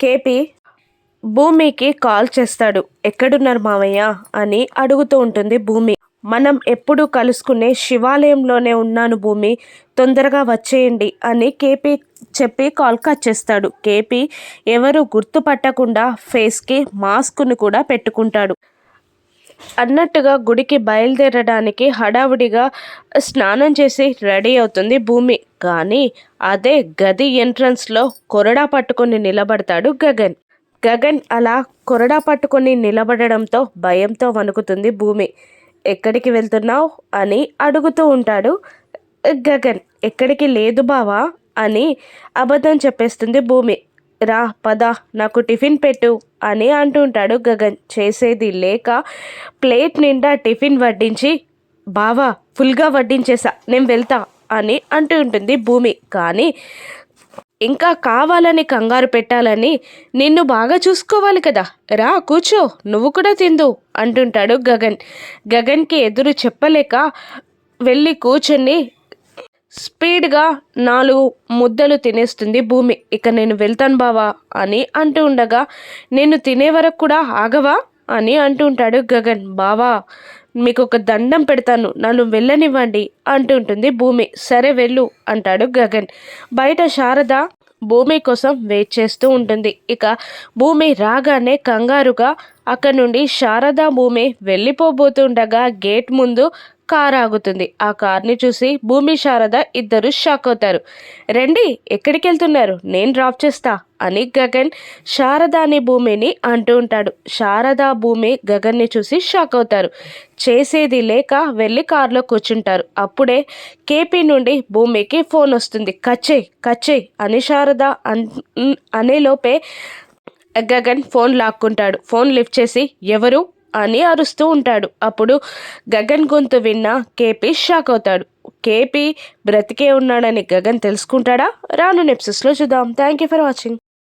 KP భూమికి call చేస్తాడు. ఎక్కడున్నారు మావయ్య అని అడుగుతూ ఉంటుంది భూమి. మనం ఎప్పుడు కలుసుకునే శివాలయంలోనే ఉన్నాను భూమి. తొందరగా వచ్చేయండి అని కేపీ చెప్పి కాల్ కట్ చేస్తాడు. కేపీ ఎవరు గుర్తుపట్టకుండా ఫేస్కి మాస్క్ను కూడా పెట్టుకుంటాడు. అన్నట్టుగా గుడికి బయలుదేరడానికి హడావుడిగా స్నానం చేసి రెడీ అవుతుంది భూమి. కానీ అదే గది ఎంట్రన్స్లో కొరడా పట్టుకొని నిలబడతాడు గగన్. గగన్ అలా కొరడా పట్టుకొని నిలబడడంతో భయంతో వణుకుతుంది భూమి. ఎక్కడికి వెళ్తున్నావు? అని అడుగుతూ ఉంటాడు గగన్. ఎక్కడికి లేదు బావా అని అబద్ధం చెప్పేస్తుంది భూమి. రా పద నాకు టిఫిన్ పెట్టు అని అంటుంటాడు గగన్. చేసేది లేక ప్లేట్ నిండా టిఫిన్ వడ్డించి బావా ఫుల్గా వడ్డించేసా నేను వెళ్తా అని అంటూ ఉంటుంది భూమి. కానీ ఇంకా కావాలని కంగారు పెట్టాలని నిన్ను బాగా చూసుకోవాలి కదా. రా కూర్చో నువ్వు కూడా తిందు అంటుంటాడు గగన్. గగన్కి ఎదురు చెప్పలేక వెళ్ళి కూర్చొని స్పీడ్గా నాలుగు ముద్దలు తినేస్తుంది భూమి. ఇక నేను వెళ్తాను బావా అని అంటూ ఉండగా నేను తినే వరకు కూడా ఆగవా అని అంటూ ఉంటాడు గగన్. బావా మీకు ఒక దండం పెడతాను. నన్ను వెళ్ళనివ్వండి అంటూ ఉంటుంది భూమి. సరే వెళ్ళు అంటాడు గగన్. బయట శారద భూమి కోసం వెయిట్ చేస్తూ ఉంటుంది. ఇక భూమి రాగానే కంగారుగా అక్కడ నుండి శారదా భూమి వెళ్ళిపోబోతుండగా గేట్ ముందు కార్ ఆగుతుంది ఆ కార్ని చూసి భూమి శారద ఇద్దరు షాక్ అవుతారు. రండి ఎక్కడికి వెళ్తున్నారు నేను డ్రాప్ చేస్తా అని గగన్ శారద అనే భూమిని అంటూ ఉంటాడు. శారదా భూమి గగన్ని చూసి షాక్ అవుతారు. చేసేది లేక వెళ్ళి కారులో కూర్చుంటారు. అప్పుడే కేపీ నుండి భూమికి ఫోన్ వస్తుంది. కచ్చే కచ్చే అని శారద అన్ అనేలోపే గగన్ ఫోన్ లాక్కుంటాడు. ఫోన్ లిఫ్ట్ చేసి ఎవరు? అని అరుస్తూ ఉంటాడు. అప్పుడు గగన్ గొంతు విన్న కేపీ షాక్ అవుతాడు. కేపీ బ్రతికే ఉన్నాడని గగన్ తెలుసుకుంటాడా? రాను నెప్సెస్లో చూద్దాం. Thank you for watching.